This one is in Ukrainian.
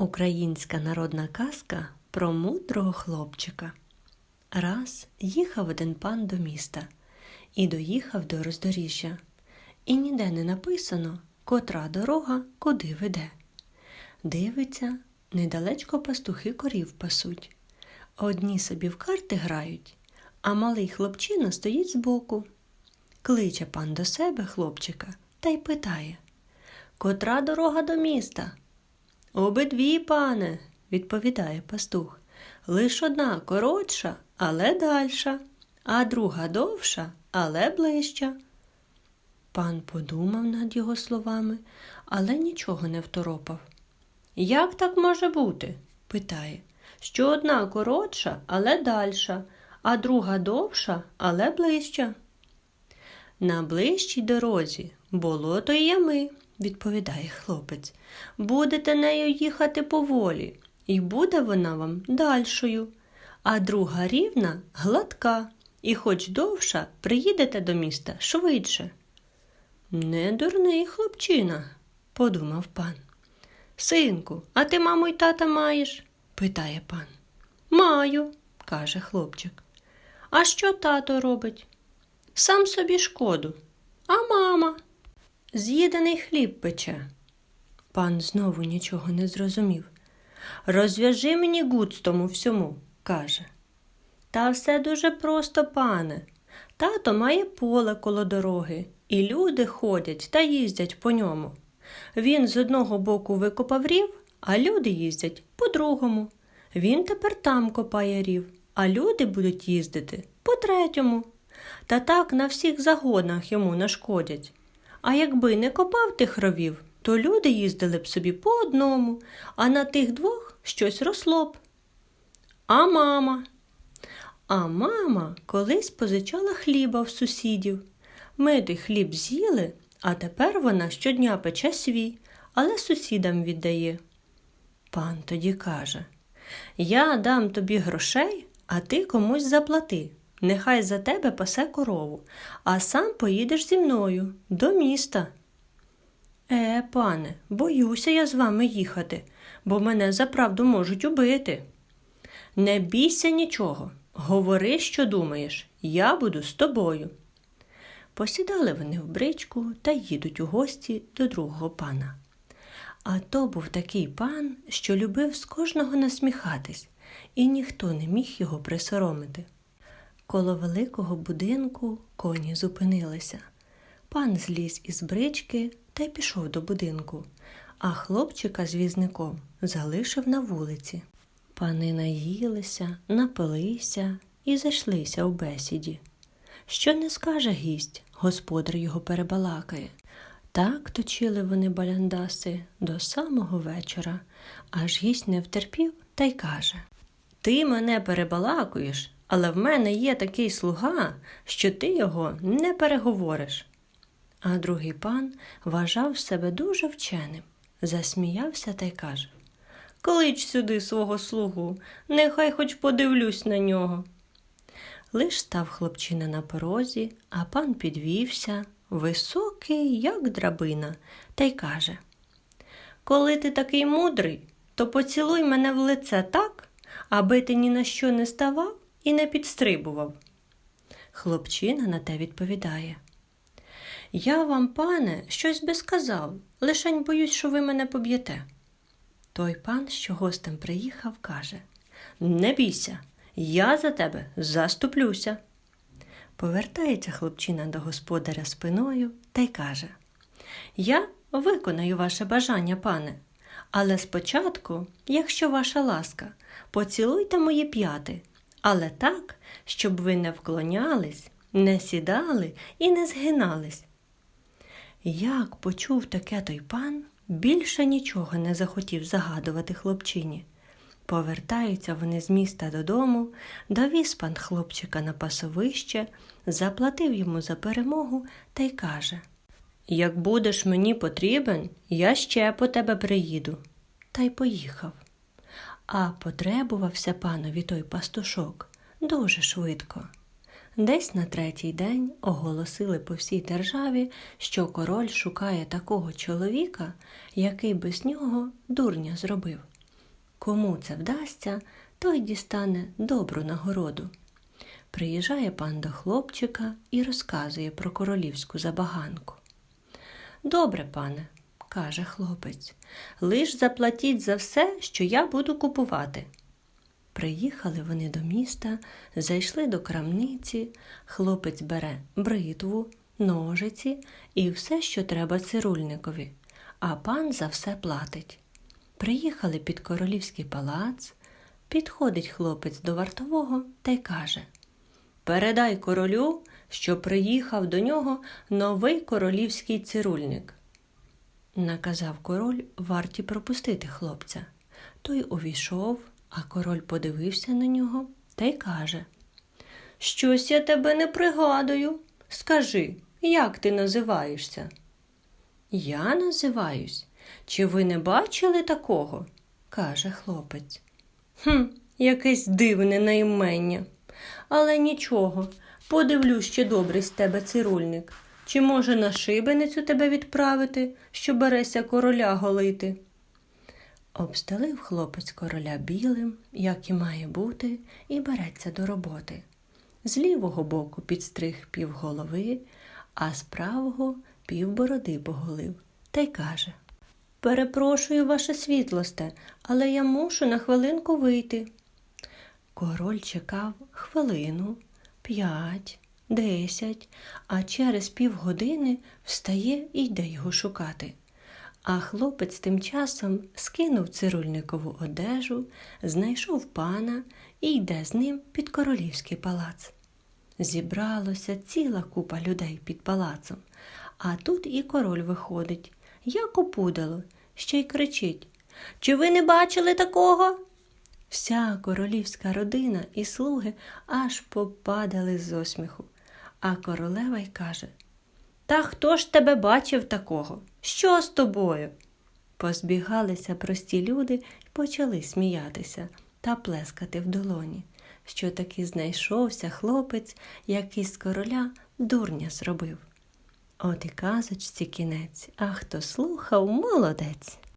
Українська народна казка про мудрого хлопчика. Раз їхав один пан до міста і доїхав до роздоріжжя. І ніде не написано, котра дорога куди веде. Дивиться, недалечко пастухи корів пасуть. Одні собі в карти грають, а малий хлопчина стоїть збоку. Кличе пан до себе хлопчика та й питає Котра дорога до міста? Обидві, пане, відповідає пастух. Лиш одна коротша, але дальша, а друга довша, але ближча. Пан подумав над його словами, але нічого не второпав. Як так може бути? питає, що одна коротша, але дальша, а друга довша, але ближча. На ближчій дорозі болото і ями, відповідає хлопець. Будете нею їхати поволі, і буде вона вам дальшою, а друга рівна гладка, і хоч довша, приїдете до міста швидше. Не дурний хлопчина, подумав пан. Синку, а ти маму й тата маєш? питає пан. Маю, каже хлопчик. А що тато робить? Сам собі шкоду. А мама? З'їдений хліб пече. Пан знову нічого не зрозумів. Розв'яжи мені гуц тому всьому, каже. Та все дуже просто, пане. Тато має поле коло дороги, і люди ходять та їздять по ньому. Він з одного боку викопав рів, а люди їздять по другому. Він тепер там копає рів, а люди будуть їздити по третьому. Та так на всіх загонах йому нашкодять. А якби не копав тих ровів, то люди їздили б собі по одному, а на тих двох щось росло б. А мама? А мама колись позичала хліба в сусідів. Ми той хліб з'їли, а тепер вона щодня пече свій, але сусідам віддає. Пан тоді каже Я дам тобі грошей, а ти комусь заплати. Нехай за тебе пасе корову, а сам поїдеш зі мною до міста. Е, пане, боюся я з вами їхати, бо мене заправду можуть убити. Не бійся нічого, говори, що думаєш, я буду з тобою. Посідали вони в бричку та їдуть у гості до другого пана. А то був такий пан, що любив з кожного насміхатись, і ніхто не міг його присоромити. Коло великого будинку коні зупинилися. Пан зліз із брички та й пішов до будинку, а хлопчика з візником залишив на вулиці. Пани наїлися, напилися і зайшлися у бесіді. Що не скаже гість, господар його перебалакає. Так точили вони баляндаси до самого вечора, аж гість не втерпів та й каже Ти мене перебалакуєш, але в мене є такий слуга, що ти його не переговориш. А другий пан вважав себе дуже вченим, засміявся та й каже Клич сюди свого слугу, нехай хоч подивлюсь на нього. Лиш став хлопчина на порозі, а пан підвівся, високий, як драбина, та й каже Коли ти такий мудрий, то поцілуй мене в лице так, аби ти ні на що не ставав і не підстрибував. Хлопчина на те відповідає. Я вам, пане, щось би сказав, лишень боюсь, що ви мене поб'єте. Той пан, що гостем приїхав, каже Не бійся, я за тебе заступлюся. Повертається хлопчина до господаря спиною та й каже Я виконаю ваше бажання, пане, але спочатку, якщо ваша ласка, поцілуйте мої п'яти, але так, щоб ви не вклонялись, не сідали і не згинались. Як почув таке той пан, більше нічого не захотів загадувати хлопчині. Повертаються вони з міста додому, довіз пан хлопчика на пасовище, заплатив йому за перемогу та й каже Як будеш мені потрібен, я ще по тебе приїду. Та й поїхав. А потребувався панові той пастушок дуже швидко. Десь на третій день оголосили по всій державі, що король шукає такого чоловіка, який без нього дурня зробив. Кому це вдасться, той дістане добру нагороду. Приїжджає пан до хлопчика і розказує про королівську забаганку. Добре, пане, каже хлопець, лиш заплатіть за все, що я буду купувати. Приїхали вони до міста, зайшли до крамниці, хлопець бере бритву, ножиці і все, що треба цирульникові, а пан за все платить. Приїхали під королівський палац, підходить хлопець до вартового та й каже Передай королю, що приїхав до нього новий королівський цирульник. Наказав король варті пропустити хлопця. Той увійшов, а король подивився на нього та й каже Щось я тебе не пригадую. Скажи, як ти називаєшся? Я називаюсь. Чи ви не бачили такого? каже хлопець. Хм, якесь дивне наймення. Але нічого, подивлюсь ще добрий з тебе цирульник. Чи може на шибеницю тебе відправити, що береся короля голити? Обстелив хлопець короля білим, як і має бути, і береться до роботи. З лівого боку підстриг півголови, а з правого півбороди поголив, та й каже Перепрошую, ваше світлосте, але я мушу на хвилинку вийти. Король чекав хвилину, п'ять, десять, а через півгодини встає і йде його шукати. А хлопець тим часом скинув цирульникову одежу, знайшов пана і йде з ним під королівський палац. Зібралося ціла купа людей під палацом, а тут і король виходить, як опудало, ще й кричить Чи ви не бачили такого? Вся королівська родина і слуги аж попадали з осміху, а королева й каже Та хто ж тебе бачив такого? Що з тобою? Позбігалися прості люди й почали сміятися та плескати в долоні, що таки знайшовся хлопець, який з короля дурня зробив. От і казочці кінець, а хто слухав, молодець.